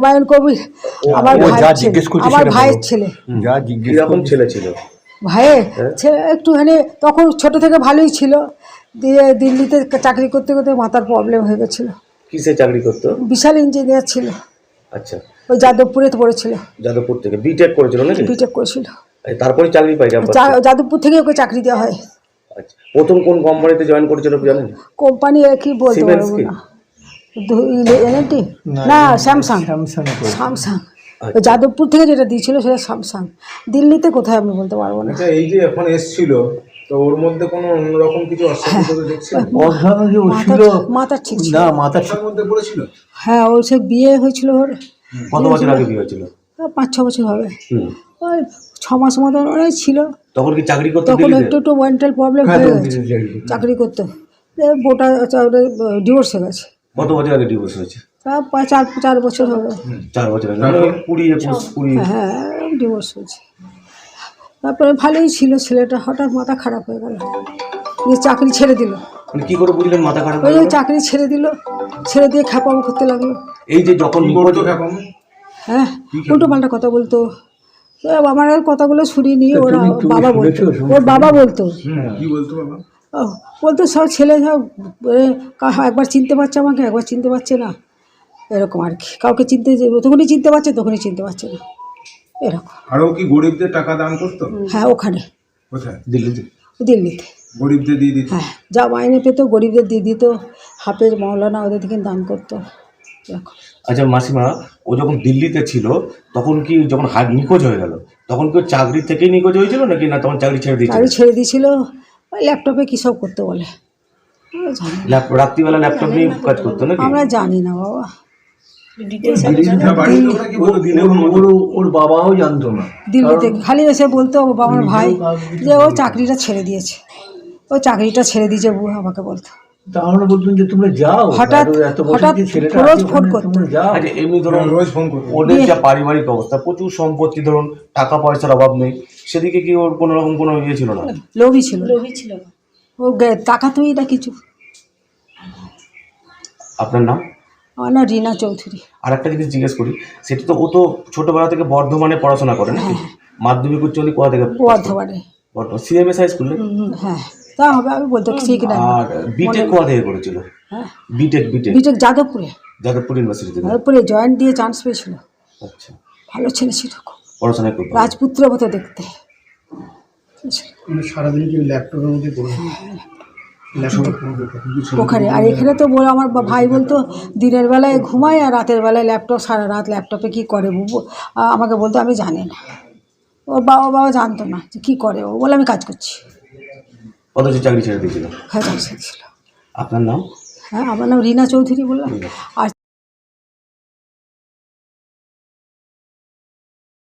হুমায়ুন কবির আমার ভাই যা জিজ্ঞেস করছে আমার ভাইয়ের ছেলে। যা জিজ্ঞেস কীরকম ছেলে ছিল? ভাইয়ের ছেলে একটুখানি তখন ছোট থেকে ভালোই ছিল। দিয়ে দিল্লিতে চাকরি করতে করতে মাথার প্রবলেম হয়ে গেছিল। কিসে চাকরি করতো? বিশাল ইঞ্জিনিয়ার ছিল। আচ্ছা। ওই যাদবপুরে তো পড়েছিল। যাদবপুর থেকে বিটেক করেছিল নাকি? বিটেক করেছিল। তারপরে চাকরি পাই যাদবপুর থেকে ওকে চাকরি দেওয়া হয়। আচ্ছা প্রথম কোন কোম্পানিতে জয়েন করেছিল জানেন? কোম্পানি কি বলতে পারব না। এলএনটি? না স্যামসাং। স্যামসাং। স্যামসাং। যাদবপুর থেকে যেটা দিয়েছিল সেটা স্যামসাং। দিল্লিতে কোথায় আমি বলতে পারব না। আচ্ছা এই যে এখন এসছিল তো ওর মধ্যে কোনো অন্যরকম কিছু অসুবিধা তো দেখছেন যে ছিল। মাথা মাথা ঠিক ছিল। না মাথা ঠিক মধ্যে পড়েছিল? হ্যাঁ ওই সে বিয়ে হয়েছিল ওর। কত বছর আগে বিয়ে হয়েছিল? পাঁচ ছ বছর হবে। ওই ছ মাস মতন ওরাই ছিল। তখন কি চাকরি করতো তখন একটু একটু মেন্টাল প্রবলেম হ্যাঁ, হয়ে গেছে। দিল্লিতে চাকরি করতো। চাকরি করতো। বোটা ডিভোর্স হয়ে গেছে। কত বছর আগে ডিভোর্স হয়েছে? তা চার চার বছর হবে। চার বছর আগে। মানে কুড়ি একুশ কুড়ি। হ্যাঁ ডিভোর্স হয়েছে। তারপরে ভালোই ছিল ছেলেটা হঠাৎ মাথা খারাপ হয়ে গেল। দিয়ে চাকরি ছেড়ে দিল। মানে কি করে বুঝলেন মাথা খারাপ ওই হয়ে যে? চাকরি ছেড়ে দিল ছেড়ে দিয়ে খ্যাপামো করতে লাগল। এই যে যখন হ্যাঁ উল্টো পাল্টা কথা বলতো। আমার আর কথাগুলো শুনিনি ওরা বাবা বলতো? ওর বাবা বলতো। কি বলতো বাবা? বলতো সব ছেলে সব একবার চিনতে পারছে আমাকে একবার চিনতে পারছে না। এরকম আর কি। কাউকে চিনতে তখনই চিনতে পারছে তখনই চিনতে পারছে না। এরকম। আরও কি গরিবদের টাকা দান করতো? হ্যাঁ ওখানে। কোথায়? দিল্লিতে? দিল্লিতে। গরিবদের দিয়ে দিত? হ্যাঁ যা মাইনে পেত গরিবদের দিয়ে দিত। হাফেজ মৌলানা ওদের থেকে দান করতো। এরকম। আচ্ছা মাসিমা ও যখন দিল্লিতে ছিল তখন কি যখন হাট নিখোঁজ হয়ে গেল? তখন কি চাকরি থেকেই নিখোঁজ হয়েছিল নাকি না তখন চাকরি ছেড়ে দিয়েছিল? চাকরি ছেড়ে দিয়েছিল। ওই ল্যাপটপে কী সব করতে বলে? আমরা জানি না। ল্যাপ- রাত্রিবেলা ল্যাপটপ নিয়ে কাজ করতো নাকি? আমরা জানি না বাবা। বাড়ির লোকরা কি বলতো? দিনে ওর- ওর ওর বাবাও জানতো না। দিল্লিতে খালি এসে বলতো ও আমার ভাই যে ও চাকরিটা ছেড়ে দিয়েছে। ও চাকরিটা ছেড়ে দিয়েছে বউ আমাকে বলতো। তা আমরা বলতাম যে তোমরা যাও। হঠাৎ- এত- এত বছর হঠাৎ রোজ ফোন করতো। তোমরা যাও। আচ্ছা এমনি ধরুন রোজ ফোন করতো। ওদের যা পারিবারিক অবস্থা প্রচুর সম্পত্তি ধরুন টাকা পয়সার অভাব নেই। সেদিকে কি ওর কোনো রকম কোনো ইয়ে ছিল না? লোভই ছিল লোভই ছিল ও তাকাতোই না কিছু। আপনার নাম? আমার না রিনা চৌধুরী। আর একটা জিনিস জিজ্ঞেস করি সেটা তো ও তো ছোটবেলা থেকে বর্ধমানে পড়াশোনা করে নাকি? মাধ্যমিক উচ্চ মাধ্যমিক কোথা থেকে? বর্ধমানে। স্কুলে হ্যাঁ। তা হবে আমি বলতে ঠিক না। আর বিটেক কোথা থেকে করেছিল? হ্যাঁ। বিটেক বিটেক বিটেক যাদবপুরে। যাদবপুর ইউনিভার্সিটি থেকে যাদবপুরে জয়েন্ট দিয়ে চান্স পেয়েছিল। আচ্ছা। ভালো ছেলে ছিল পড়াশোনা করব রাজপুত্রের মতো দেখতে। মানে সারাদিন কি ল্যাপটপের মধ্যে পড়ে? করতে ওখানে। আর এখানে তো বলে আমার ভাই বলতো দিনের বেলায় ঘুমায় আর রাতের বেলায় ল্যাপটপ সারা রাত ল্যাপটপে কী করে বুবু? আমাকে বলতো আমি জানি না। ওর বাবা বাবা জানতো না যে কী করে ও। বলে আমি কাজ করছি। অথচ চাকরি ছেড়ে দিয়েছিল? হ্যাঁ চাকরি আপনার নাম? হ্যাঁ আমার নাম রিনা চৌধুরী বললাম। আর